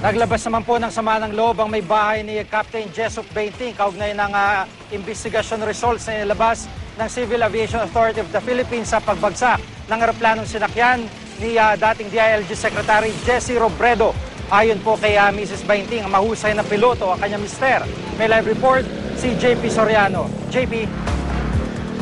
Naglabas naman po ng sama ng loob ang may bahay ni Captain Jessup Bainting kaugnay ng ah, investigation results na nilabas ng Civil Aviation Authority of the Philippines sa pagbagsak ng aeroplanong sinakyan ni ah, dating DILG Secretary Jesse Robredo. Ayon po kay ah, Mrs. Bainting, ang mahusay na piloto ang kanyang mister. May live report si JP Soriano. JP,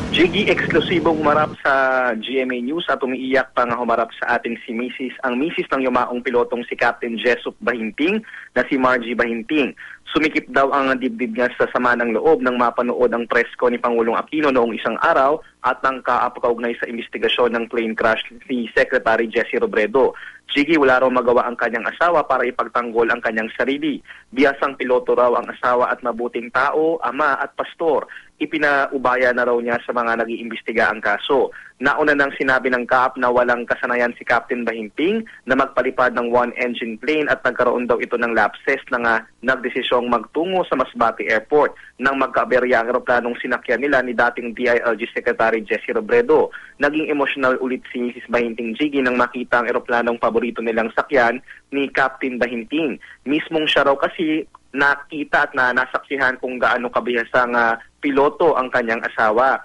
Jiggy eksklusibong humarap sa GMA News at umiiyak pa nga humarap sa atin si Mrs. ang Mrs. ng yumaong pilotong si Captain Jessup Bahinting na si Margie Bahinting. Sumikip daw ang dibdib niya sa sama ng loob nang mapanood ang presko ni Pangulong Aquino noong isang araw at ang kaapakaugnay sa investigasyon ng plane crash ni Secretary Jesse Robredo. Jiggy, wala raw magawa ang kanyang asawa para ipagtanggol ang kanyang sarili. Biyasang piloto raw ang asawa at mabuting tao, ama at pastor. Ipinaubaya na raw niya sa mga nag-iimbestiga ang kaso. Nauna nang sinabi ng CAAP na walang kasanayan si Captain Bahinting na magpalipad ng one-engine plane at nagkaroon daw ito ng lapses na nga nagdesisyong magtungo sa Masbate Airport nang magkaaberya ang aeroplanong sinakyan nila ni dating DILG Secretary Jesse Robredo. Naging emotional ulit si Mrs. Bahinting Jiggy nang makita ang aeroplanong paborito nilang sakyan ni Captain Bahinting. Mismong siya raw kasi nakita at na nasaksihan kung gaano kabihasang ah, piloto ang kanyang asawa.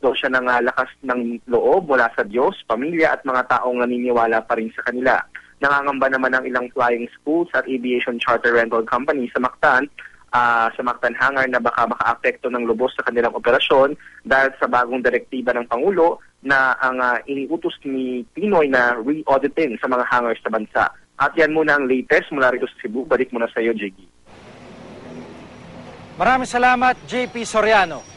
daw siya ng ah, lakas ng loob mula sa Diyos, pamilya at mga taong naniniwala pa rin sa kanila. Nangangamba naman ang ilang flying schools at aviation charter rental company sa Mactan ah, sa Mactan Hangar na baka makaapekto ng lubos sa kanilang operasyon dahil sa bagong direktiba ng Pangulo na ang ah, iniutos ni Pinoy na re-auditing sa mga hangars sa bansa. At yan muna ang latest mula rito sa Cebu. Balik muna sa iyo, Jiggy. maraming salamat JP Soriano.